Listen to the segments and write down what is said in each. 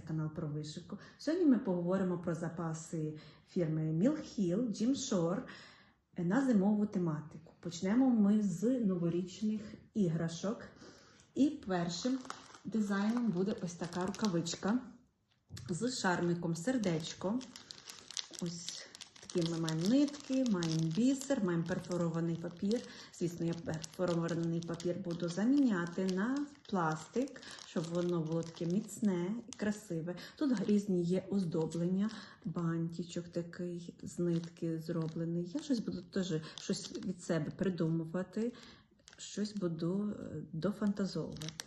це канал про вишивку. Сьогодні ми поговоримо про запаси фірми Hill Jim Shore на зимову тематику. Почнемо ми з новорічних іграшок. І першим дизайном буде ось така рукавичка з шармиком сердечко. Ось такі ми маємо нитки, маємо бісер, маємо перфорований папір. Звісно, я перфорований папір буду заміняти на пластик, щоб воно було таке міцне і красиве. Тут різні є оздоблення, бантічок такий з нитки зроблений. Я щось буду теж щось від себе придумувати, щось буду е, дофантазовувати.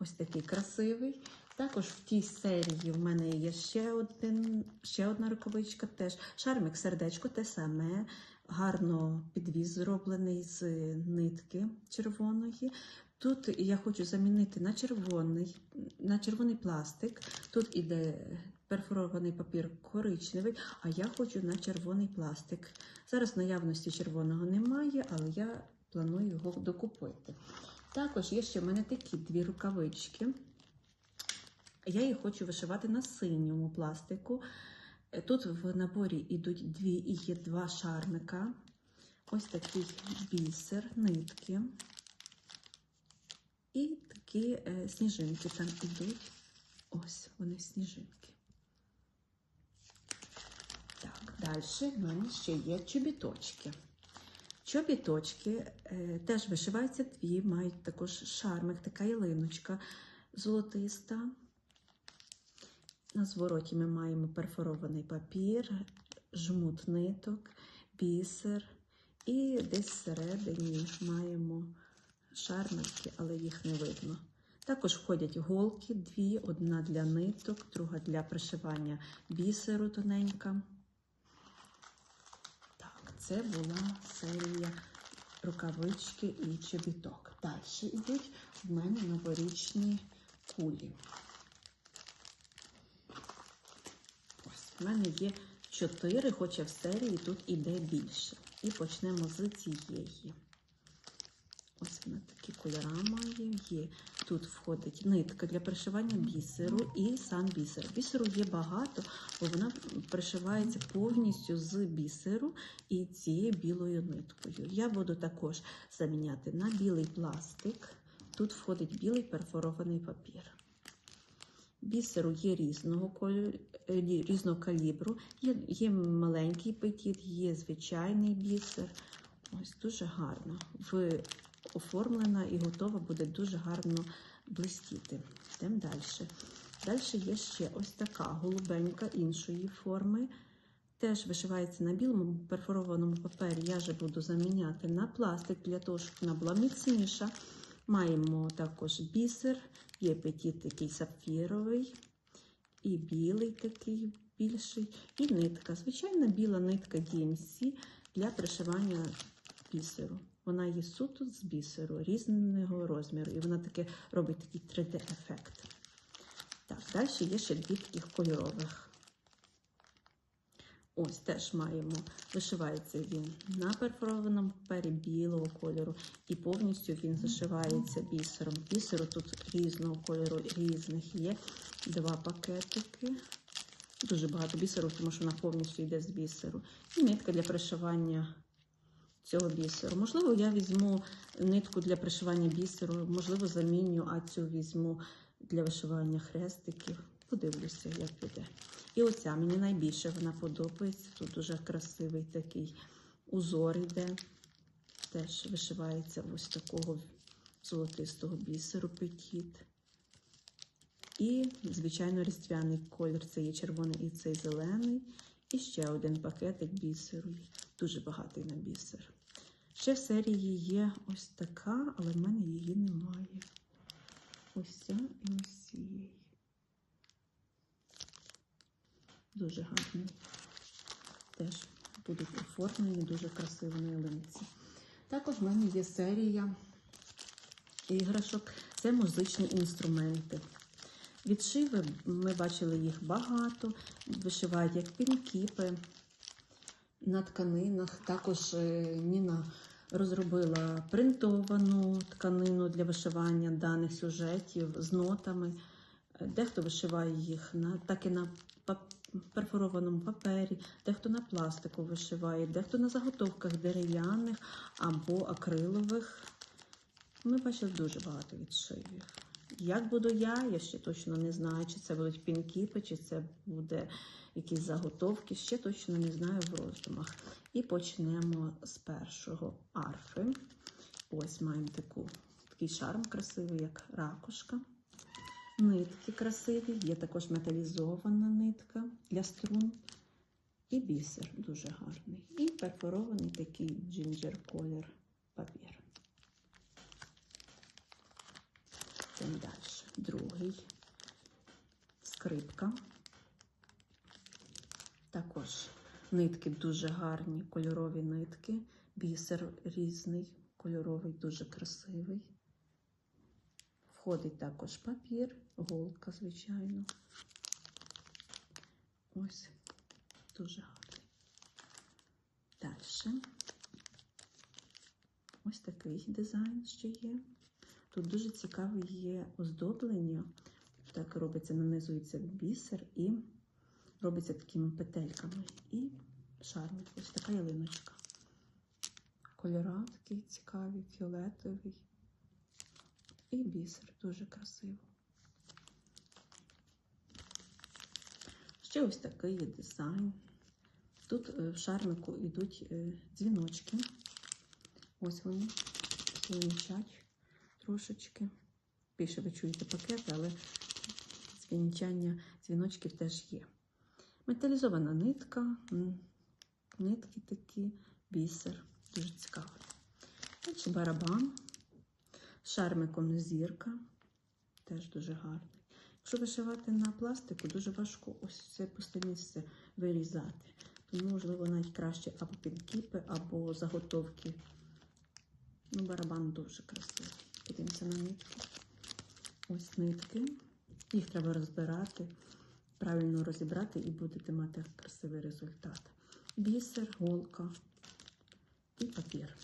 Ось такий красивий. Також в тій серії в мене є ще один, ще одна рукавичка, теж шармик сердечко, те саме. Гарно підвіз зроблений з нитки червоної. Тут я хочу замінити на червоний, на червоний пластик. Тут іде перфорований папір коричневий, а я хочу на червоний пластик. Зараз наявності червоного немає, але я планую його докупити. Також є ще в мене такі дві рукавички. Я їх хочу вишивати на синьому пластику. Е, Тут в наборі йдуть дві і є два шармика. Ось такий бісер, нитки. І такі е, сніжинки там ідуть. Ось вони сніжинки. Так, далі в мене ще є чобіточки. Чобіточки е, теж вишиваються дві, мають також шармик, така ялиночка золотиста. На звороті ми маємо перфорований папір, жмут ниток, бісер. І десь всередині маємо шармики, але їх не видно. Також входять голки, дві, одна для ниток, друга для пришивання бісеру тоненька. Так, це була серія рукавички і чобіток. Далі йдуть в мене новорічні кулі. В мене є чотири, хоча в серії тут іде більше. І почнемо з цієї. Ось вона такі кольора має. Є. Тут входить нитка для пришивання бісеру і сам бісер. Бісеру є багато, бо вона пришивається повністю з бісеру і цією білою ниткою. Я буду також заміняти на білий пластик. Тут входить білий перфорований папір. Бісеру є різного кольору, різного калібру. Є, є маленький петіт, є звичайний бісер. Ось дуже гарно. В оформлена і готова буде дуже гарно блистіти. Йдемо далі. Далі є ще ось така голубенька іншої форми. Теж вишивається на білому перфорованому папері. Я вже буду заміняти на пластик для того, щоб вона була міцніша. Маємо також бісер, є петіт такий сапфіровий, і білий такий більший, і нитка. Звичайна біла нитка DMC для пришивання бісеру. Вона є суто з бісеру різного розміру, і вона таке робить такий 3D-ефект. Так, далі є ще дві таких кольорових. Ось теж маємо, вишивається він на перфорованому папері білого кольору, і повністю він зашивається бісером. Бісеру тут різного кольору, різних є. Два пакетики. Дуже багато бісеру, тому що вона повністю йде з бісеру. І нитка для пришивання цього бісеру. Можливо, я візьму нитку для пришивання бісеру, можливо, заміню, а цю візьму для вишивання хрестиків. Подивлюся, як піде. І оця мені найбільше вона подобається. Тут дуже красивий такий узор йде. Теж вишивається ось такого золотистого бісеру петіт. І, звичайно, різдвяний колір. Це є червоний і цей зелений. І ще один пакетик бісеру. Дуже багатий на бісер. Ще в серії є ось така, але в мене її немає. Ось ця і ось цієї. Дуже гарні. Теж будуть оформлені дуже красиво на ялинці. Також в мене є серія іграшок. Це музичні інструменти. Відшиви, ми бачили їх багато, вишивають як пінкіпи на тканинах. Також е, Ніна розробила принтовану тканину для вишивання даних сюжетів з нотами. Дехто вишиває їх на, так і на пап- перфорованому папері, дехто на пластику вишиває, дехто на заготовках дерев'яних або акрилових. Ми бачили дуже багато відшивів. Як буду я, я ще точно не знаю, чи це будуть пінкіпи, чи це буде якісь заготовки, ще точно не знаю в роздумах. І почнемо з першого арфи. Ось маємо таку, такий шарм красивий, як ракушка. Нитки красиві, є також металізована нитка для струн. І бісер дуже гарний. І перфорований такий джинджер колір папір. Йдемо далі. Другий скрипка. Також нитки дуже гарні, кольорові нитки. Бісер різний, кольоровий, дуже красивий. Входить також папір, голка, звичайно. Ось, дуже гарний. Далі. Ось такий дизайн ще є. Тут дуже цікаве є оздоблення. Так робиться, нанизується бісер і робиться такими петельками. І шармик. Ось така ялиночка. Кольора такі цікаві, фіолетовий. І бісер дуже красиво. Ще ось такий є дизайн. Тут е, в шармику йдуть е, дзвіночки. Ось вони звінчать трошечки. Більше ви чуєте пакети, але звінчання дзвіночків теж є. Металізована нитка, нитки такі, бісер. Дуже цікаво. Далі барабан. Шармиком зірка. Теж дуже гарний. Якщо вишивати на пластику, дуже важко ось це пусте місце вирізати. Тому, можливо, навіть краще або підкіпи, або заготовки. Ну, барабан дуже красивий. Подивимося на нитки. Ось нитки. Їх треба розбирати, правильно розібрати і будете мати красивий результат. Бісер, голка і папір.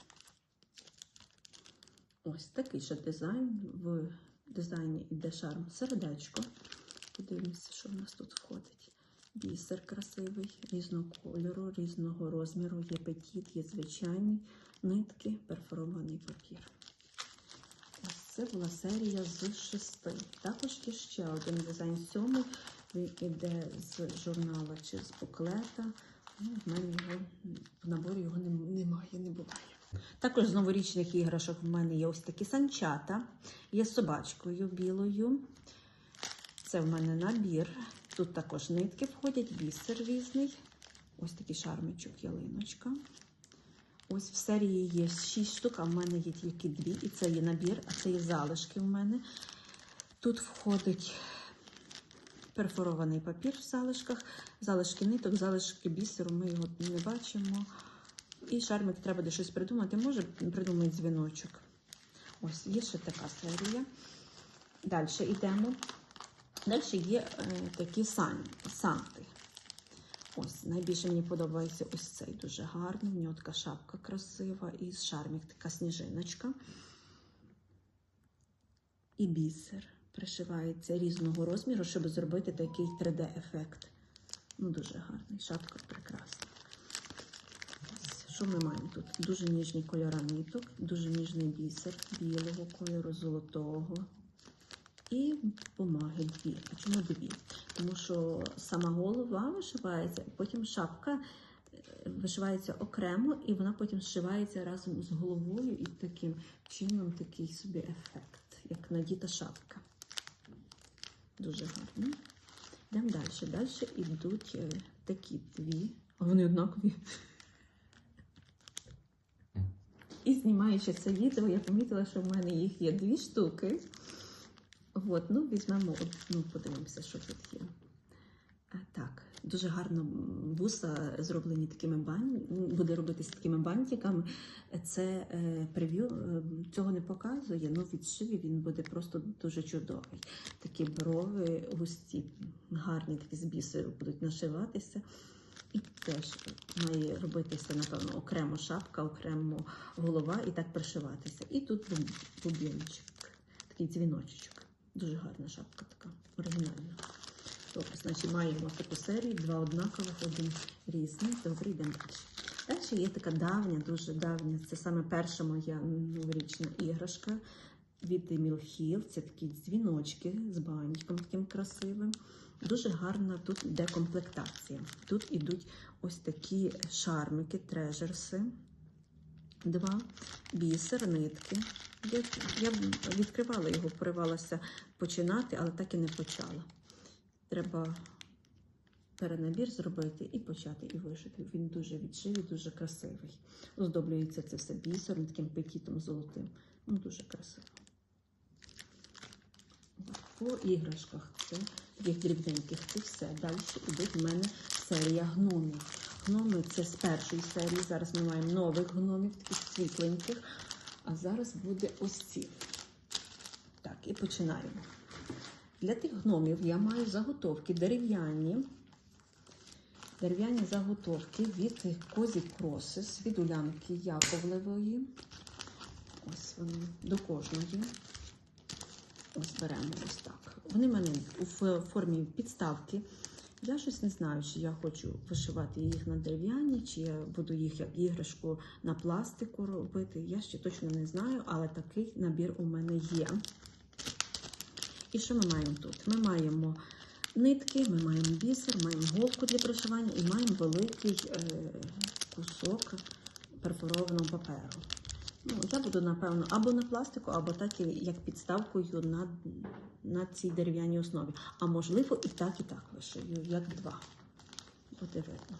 Ось такий ще дизайн. В дизайні йде шарм сердечко. Подивимося, що в нас тут входить. Бісер красивий, різного кольору, різного розміру. Є петіт, є звичайний нитки, перфорований папір. Ось це була серія з шести. Також є ще один дизайн сьомий. Він іде з журнала чи з буклета. Ну, в мене його в наборі його немає, не буває. Також з новорічних іграшок в мене є ось такі санчата. Є з собачкою білою. Це в мене набір. Тут також нитки входять, бісер різний. Ось такий шармичок, ялиночка. Ось в серії є 6 штук, а в мене є тільки дві. І це є набір, а це є залишки в мене. Тут входить перфорований папір в залишках, залишки ниток, залишки бісеру, ми його не бачимо. І шармик треба де щось придумати. Може придумати дзвіночок. Ось є ще така серія. Далі йдемо. Далі є е, такі сан, санти. Ось, найбільше мені подобається ось цей дуже гарний. В нього така шапка красива, і шармік така сніжиночка. І бісер пришивається різного розміру, щоб зробити такий 3D-ефект. Ну, дуже гарний. Шапка прекрасна. Що ми маємо тут? Дуже ніжні кольори ниток, дуже ніжний бісер білого кольору, золотого. І бумаги дві. Чому дві? Тому що сама голова вишивається, потім шапка е, вишивається окремо, і вона потім зшивається разом з головою, і таким чином такий собі ефект, як надіта шапка. Дуже гарно. Йдемо далі. Далі йдуть е, такі дві, а вони однакові. І знімаючи це відео, я помітила, що в мене їх є дві штуки. От, ну, візьмемо одну, подивимося, що тут є. А, так, дуже гарно вуса зроблені такими бан... буде робитися такими бантиками. Це е, прев'ю е, цього не показує, але відшиві він буде просто дуже чудовий. Такі брови густі, гарні такі з бісеру будуть нашиватися. І теж має робитися, напевно, окремо шапка, окремо голова і так пришиватися. І тут буб- бубінчик, такий дзвіночок. Дуже гарна шапка така, оригінальна. Добре, значить маємо таку серію, два однакових, один різний. Добре, йдемо далі. Далі є така давня, дуже давня. Це саме перша моя новорічна іграшка від Hill. Це такі дзвіночки з бантиком таким красивим. Дуже гарна тут йде комплектація. Тут ідуть ось такі шармики, трежерси. Два бісер, нитки. Я, я відкривала його, поривалася починати, але так і не почала. Треба перенабір зробити і почати і вишити. Він дуже відшивий, дуже красивий. Оздоблюється це все бісером, таким петітом золотим. Ну, дуже красиво. По іграшках це таких дрібненьких це все. Далі йдуть в мене серія гномів. Гноми це з першої серії. Зараз ми маємо нових гномів, таких світленьких. А зараз буде ось ці. Так, і починаємо. Для тих гномів я маю заготовки дерев'яні. Дерев'яні заготовки від Козі Кросис, від Улянки Яковлевої. Ось вони до кожної. Ось беремо ось так. Вони в мене у формі підставки. Я щось не знаю, чи я хочу вишивати їх на дерев'яні, чи я буду їх як іграшку на пластику робити. Я ще точно не знаю, але такий набір у мене є. І що ми маємо тут? Ми маємо нитки, ми маємо бісер, маємо голку для пришивання і маємо великий е, кусок перфорованого паперу. Ну, я буду, напевно, або на пластику, або так як підставкою на, на цій дерев'яній основі. А можливо, і так, і так вишию, як два. Буде видно.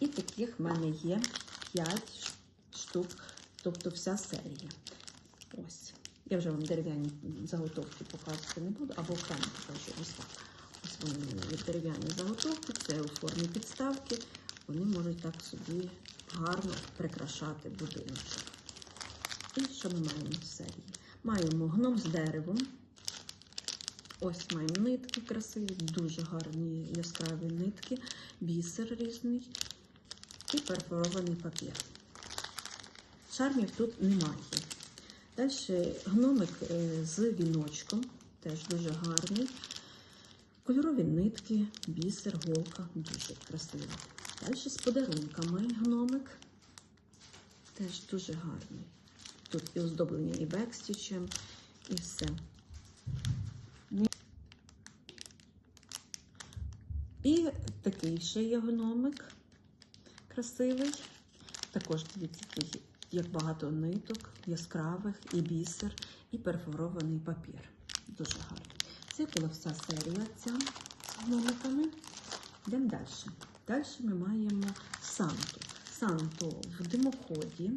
І таких в мене є 5 штук, тобто вся серія. Ось. Я вже вам дерев'яні заготовки показувати не буду, або окремо покажу. Ось так. Ось вони дерев'яні заготовки, це у формі підставки. Вони можуть так собі гарно прикрашати будиночок. І що ми маємо в серії? Маємо гном з деревом. Ось маємо нитки красиві, дуже гарні яскраві нитки, бісер різний і перфорований папір. Шармів тут немає. Далі гномик е, з віночком, теж дуже гарний. Кольорові нитки, бісер, голка, дуже красиво. Далі з подарунками гномик, теж дуже гарний. Тут і оздоблення і бекстічем, і все. І такий ще є гномик красивий. Також дивіться, як багато ниток, яскравих, і бісер, і перфорований папір. Дуже гарний. Це була вся серія ця з гномиками. Йдемо далі. Далі ми маємо Санту. Санту в димоході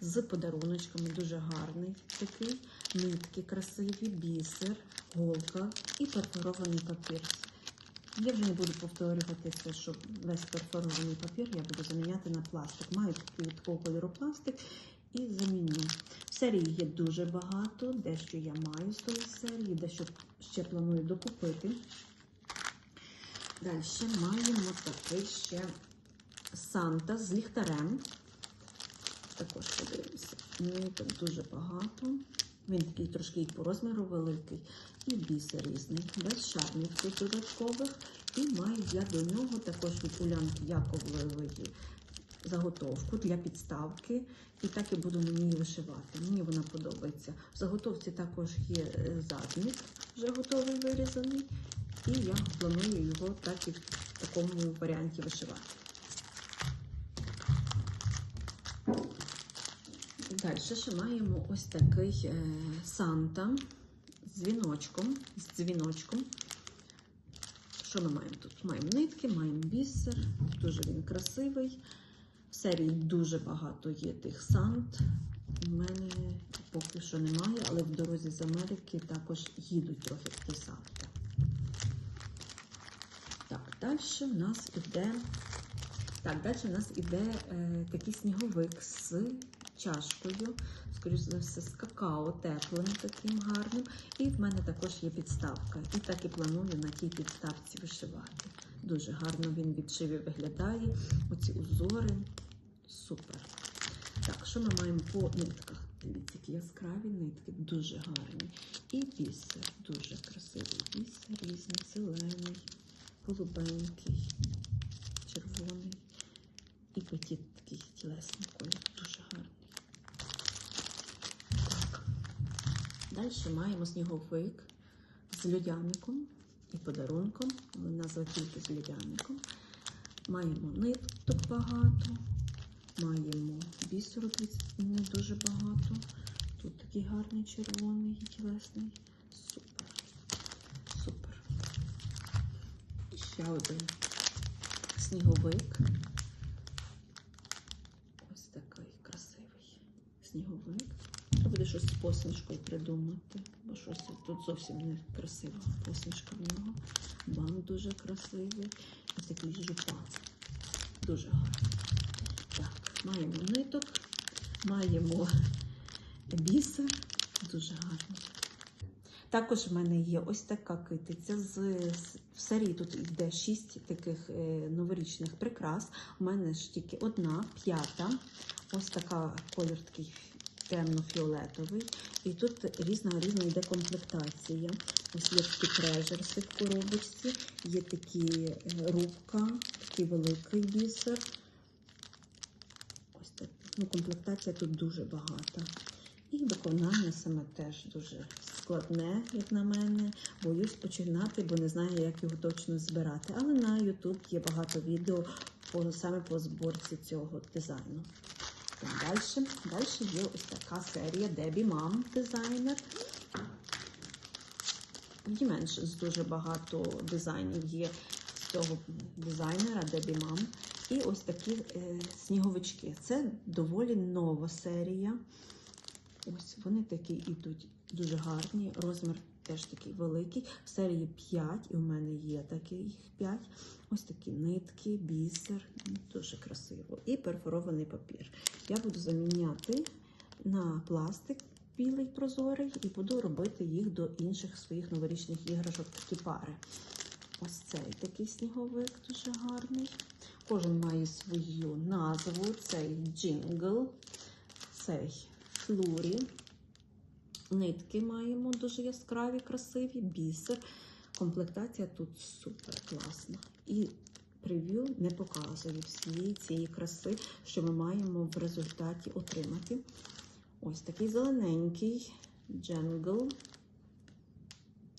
з подаруночками, дуже гарний такий. Нитки красиві, бісер, голка і перфорований папір. Я вже не буду повторювати це, що весь перфорований папір я буду заміняти на пластик. Маю такого кольору пластик і заміню. Серії є дуже багато, дещо я маю з тої серії, дещо ще планую докупити. Далі маємо такий ще Санта з ліхтарем. Також подивимося. Ниток дуже багато. Він такий трошки по розміру великий, і бісер різний, без шармів тут додаткових. І маю я до нього також від Улянки Яковлевої заготовку для підставки. І так і буду на ній вишивати. Мені вона подобається. В заготовці також є е, задник, вже готовий вирізаний. І я планую його так і в такому варіанті вишивати. Далі ще маємо ось такий е, Санта з дзвіночком. З дзвіночком. Що ми маємо тут? Маємо нитки, маємо бісер, дуже він красивий. В серії дуже багато є тих сант. У мене поки що немає, але в дорозі з Америки також їдуть трохи такі санти. Так, далі в нас іде. Так, далі в нас іде е, такий сніговик з чашкою, скоріш за все, з какао теплим, таким гарним. І в мене також є підставка. І так і планую на тій підставці вишивати. Дуже гарно він відшиві виглядає. Оці узори. Супер. Так, що ми маємо по нитках? Дивіться, які яскраві нитки, дуже гарні. І бісер, дуже красивий бісер, різний, зелений, голубенький, червоний. І потім такий тілесний колір, дуже гарний. Так. Далі маємо сніговик з льодяником і подарунком. Назва тільки з льодяником. Маємо ниток багато, маємо бісеру не дуже багато. Тут такий гарний червоний тілесний. Супер. Супер. Ще один сніговик. Ось такий красивий сніговик. Треба буде щось з посмішкою придумати, бо щось тут зовсім не красива посмішка в нього. Банк дуже красивий. Ось такий жупан. Дуже гарний. Так, маємо ниток, маємо бісер. Дуже гарний. Також в мене є ось така китиця з, в серії тут йде шість таких е, новорічних прикрас. У мене ж тільки одна, п'ята. Ось така колір такий темно-фіолетовий. І тут різна різна йде комплектація. Ось є такі трежерси в коробочці, є такі е, рубка, такий великий бісер. Ось так. Ну, комплектація тут дуже багата. І виконання саме теж дуже складне, як на мене. Боюсь починати, бо не знаю, як його точно збирати. Але на YouTube є багато відео саме по зборці цього дизайну. Далі. Далі є ось така серія Debbie Mom дизайнер. І менш з дуже багато дизайнів є з цього дизайнера Debbie Mom. І ось такі е, сніговички. Це доволі нова серія. Ось вони такі йдуть дуже гарні. Розмір теж такий великий. В серії 5, і в мене є таких 5. Ось такі нитки, бісер, дуже красиво. І перфорований папір. Я буду заміняти на пластик білий прозорий і буду робити їх до інших своїх новорічних іграшок, такі пари. Ось цей такий сніговик дуже гарний. Кожен має свою назву. Цей джингл, цей флурі. Нитки маємо дуже яскраві, красиві, бісер. Комплектація тут супер класна. І прев'ю не показує всієї цієї краси, що ми маємо в результаті отримати. Ось такий зелененький дженгл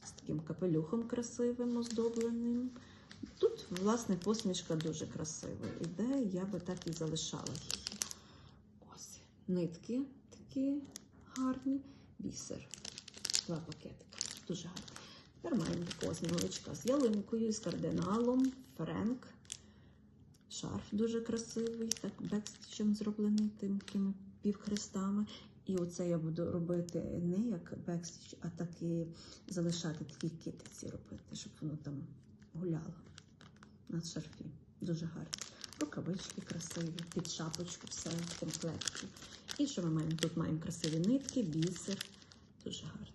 з таким капелюхом красивим, оздобленим. Тут, власне, посмішка дуже красива іде, я би так і залишала її. Ось нитки такі гарні, бісер. Два пакетика. Дуже маємо такого сніговичка з ялинкою, з кардиналом, френк. Шарф дуже красивий, так бекстічем зроблений такими півхрестами. І оце я буду робити не як бекстіч, а так і залишати такі китиці робити, щоб воно там гуляло на шарфі. Дуже гарно. Рукавички красиві, під шапочку, все в комплекті. І що ми маємо? Тут маємо красиві нитки, бісер. Дуже гарний.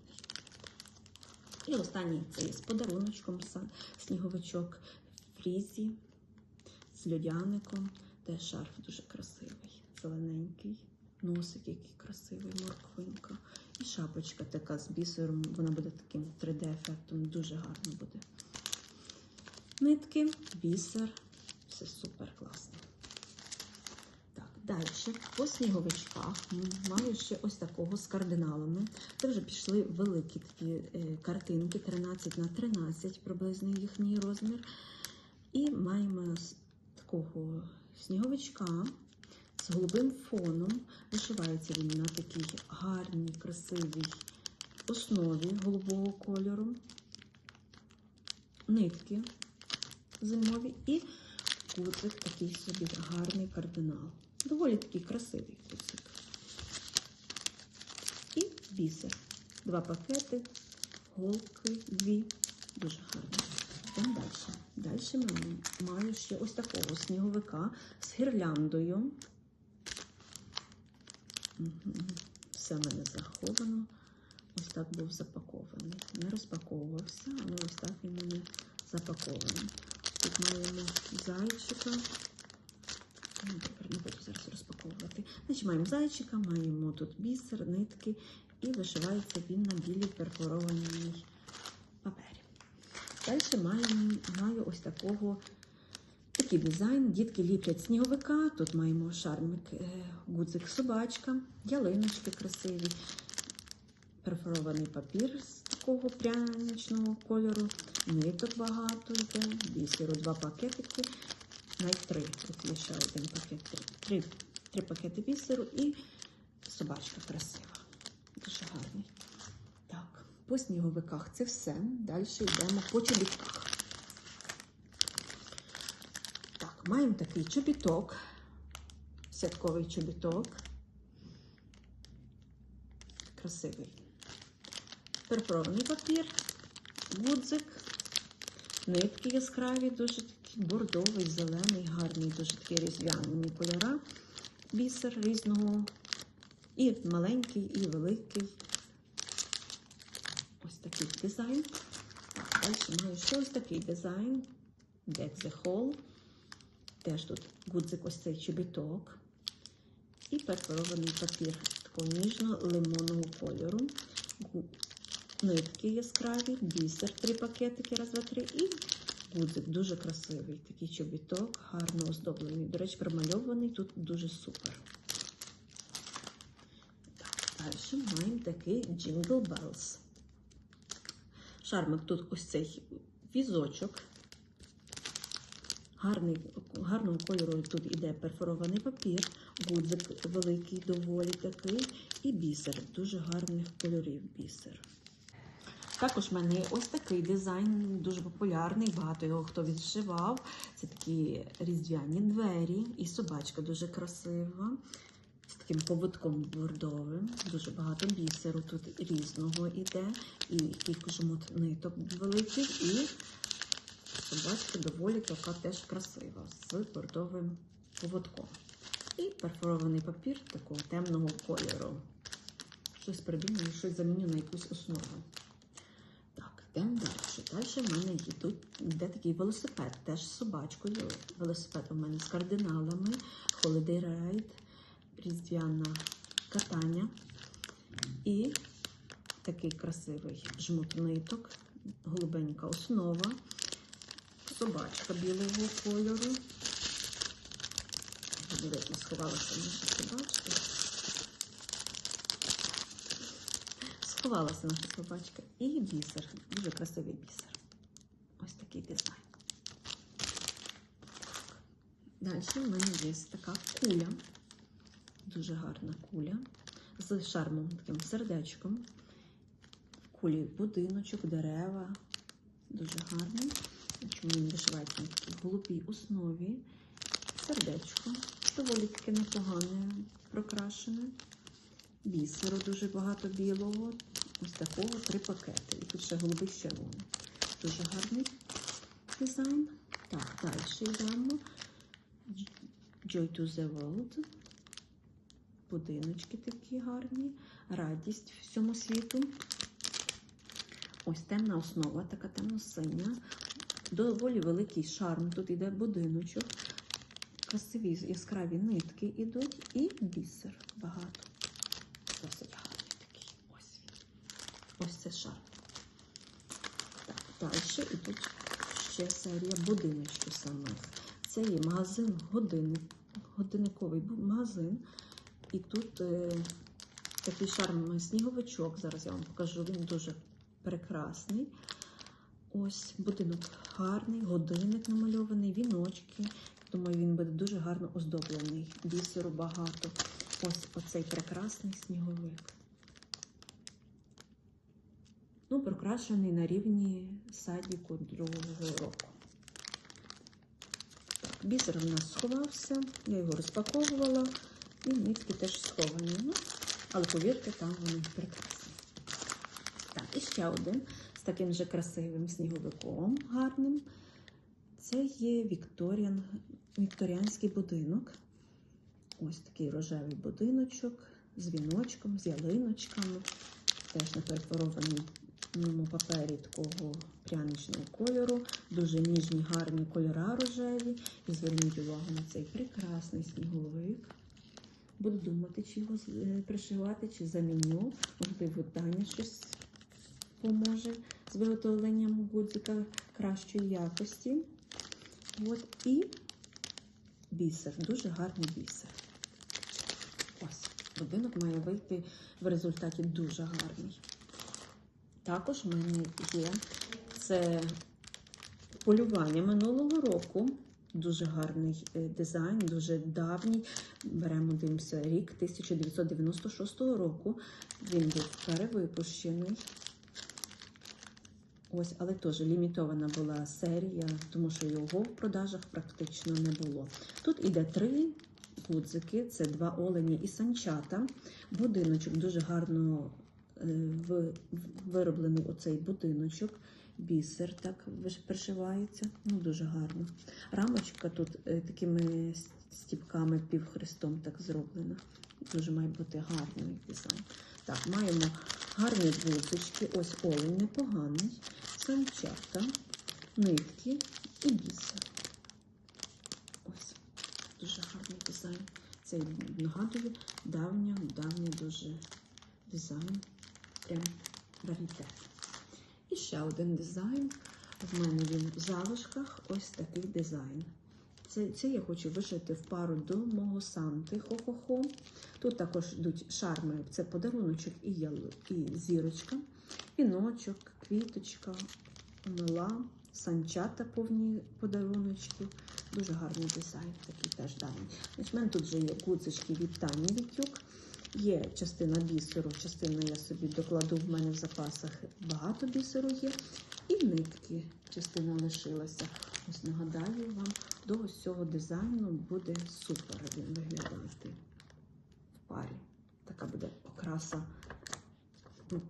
І останній це є з подаруночком сніговичок фрізі з льодяником. Теж шарф дуже красивий, зелененький. Носик, який красивий, морквинка. І шапочка така з бісером. Вона буде таким 3D-ефектом, дуже гарно буде. Нитки, бісер, все супер класно. Так, далі по сніговичках маю ще ось такого з кардиналами. Це вже пішли великі такі е, картинки, 13 на 13, приблизно їхній розмір. І маємо такого сніговичка з голубим фоном. Вишивається він на такій гарній, красивій основі голубого кольору. Нитки зимові і куцик такий собі гарний кардинал. Доволі такий красивий куцик. І бісер. Два пакети, голки, дві. Дуже гарні. Йдемо далі. Далі маю, ще ось такого сніговика з гірляндою. Все в мене заховано. Ось так був запакований. Не розпаковувався, але ось так він мене запакований. Тут маємо зайчика. Ну, Тепер не буду зараз розпаковувати. Значить, маємо зайчика, маємо тут бісер, нитки і вишивається він на білій перфорованій папері. Далі маємо, маю ось такого такий дизайн. Дітки ліплять сніговика. Тут маємо шармик, е, гудзик собачка, ялиночки красиві, перфорований папір з такого пряничного кольору, ниток багато йде, бісеру два пакетики, навіть три. Тут є ще один пакет. Три, три пакети бісеру і собачка красива. Дуже гарний. Так, по сніговиках це все. Далі йдемо по чобітках. Так, маємо такий чобіток, святковий чобіток. Красивий. Перфорований папір, гудзик, нитки яскраві, дуже такі бордовий, зелений, гарний, дуже такі різдвяні кольора, бісер різного. І маленький, і великий. Ось такий дизайн. Далі маю ще ось такий дизайн. Deck the Hall. Теж тут гудзик ось цей чобіток. І перфорований папір такого ніжно-лимонного кольору. Нитки яскраві, бісер, три пакетики, раз, два, три. І гудзик дуже красивий. Такий чобіток, гарно оздоблений. До речі, промальований тут дуже супер. Далі маємо такий Jingle Bells. Шармик тут ось цей візочок. Гарний, гарного кольору тут іде перфорований папір, гудзик великий, доволі такий, і бісер. Дуже гарних кольорів бісер. Також в мене ось такий дизайн, дуже популярний, багато його хто відшивав. Це такі різдвяні двері, і собачка дуже красива з таким поводком бордовим. Дуже багато бісеру тут різного іде. І такий жмут ниток великий. І собачка доволі така теж красива з бордовим поводком. І перфорований папір такого темного кольору. Щось придумаю, щось заміню на якусь основу. Йдемо далі. Далі в мене йдуть, йде такий велосипед, теж з собачкою. Велосипед у мене з кардиналами, Holiday Ride, різдвяне катання. І такий красивий жмут ниток, голубенька основа, собачка білого кольору. Видно, сховалася наша собачка. Сховалася наша собачка. І бісер. Дуже красивий бісер. Ось такий дизайн. Далі в мене є така куля. Дуже гарна куля. З шармом таким сердечком. Кулі будиночок, дерева. Дуже гарний. Чому він вишивається на такій голубій основі. Сердечко. Доволі таке непогане, прокрашене. Бісеру дуже багато білого. Ось такого три пакети. І тут ще голубий з червоним. Дуже гарний дизайн. Так, далі йдемо. Joy to the World. Будиночки такі гарні. Радість всьому світу. Ось темна основа, така темно-синя. Доволі великий шарм. Тут йде будиночок. Красиві яскраві нитки йдуть і бісер багато. Досить гарний такий. Ось він. Ось це шар. Так, далі йдуть ще серія будиночків самих. Це є магазин годинник, годинниковий магазин. І тут е, такий шарм сніговичок. Зараз я вам покажу. Він дуже прекрасний. Ось будинок гарний, годинник намальований, віночки. Думаю, він буде дуже гарно оздоблений. Бісеру багато. Ось оцей прекрасний сніговик. Ну, прокрашений на рівні садіку другого року. Так, бісер у нас сховався, я його розпаковувала, і нитки теж сховані. Ну, але повірте, там вони прекрасні. Так, і ще один з таким же красивим сніговиком гарним. Це є Вікторіан, вікторіанський будинок. Ось такий рожевий будиночок з віночком, з ялиночками. Теж на папері такого пряничного кольору. Дуже ніжні, гарні кольора рожеві. І зверніть увагу на цей прекрасний сніговик. Буду думати, чи його е, пришивати, чи заміню. Можливо, Таня щось поможе з виготовленням гудзика кращої якості. От і бісер, дуже гарний бісер. Ось, будинок має вийти в результаті дуже гарний. Також в мене є це полювання минулого року. Дуже гарний е, дизайн, дуже давній. Беремо дивимося рік 1996 року. Він був перевипущений. Ось, але теж лімітована була серія, тому що його в продажах практично не було. Тут іде три гудзики, це два олені і санчата. Будиночок дуже гарно вироблений оцей будиночок. Бісер так пришивається, ну дуже гарно. Рамочка тут е, такими стіпками півхрестом так зроблена. Дуже має бути гарний дизайн. Так, маємо гарні гудзички. Ось олень непоганий, санчата, нитки і бісер. Ось дуже гарний дизайн. Це нагадує давня, давній дуже дизайн. Прям раритет. І ще один дизайн. В мене він в залишках. Ось такий дизайн. Це, це я хочу вишити в пару до мого Санти Хо-Хо-Хо. Тут також йдуть шарми. Це подаруночок і, яло, і зірочка, віночок, квіточка, мила, санчата повні подаруночки. Дуже гарний дизайн, такий теж. Значить, в мене тут вже є гудзички від Тані Вітюк. Є частина бісеру, частина я собі докладу, в мене в запасах багато бісеру є. І нитки частина лишилася. Ось нагадаю вам, до ось цього дизайну буде супер він виглядати в парі. Така буде окраса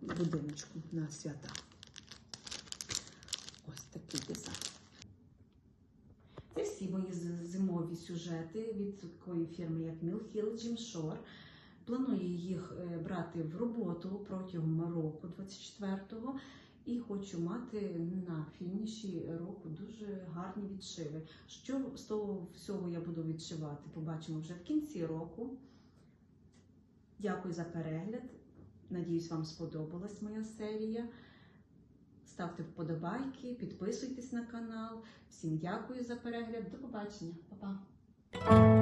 будиночку на свята. Ось такий дизайн. Це всі мої зимові сюжети від такої фірми, як Mill Hill Jim Shore. Планую їх е, брати в роботу протягом року 24-го. І хочу мати на фініші року дуже гарні відшиви. Що з того всього я буду відшивати, побачимо вже в кінці року. Дякую за перегляд. Надіюсь, вам сподобалась моя серія. Ставте вподобайки, підписуйтесь на канал. Всім дякую за перегляд. До побачення, Па-па!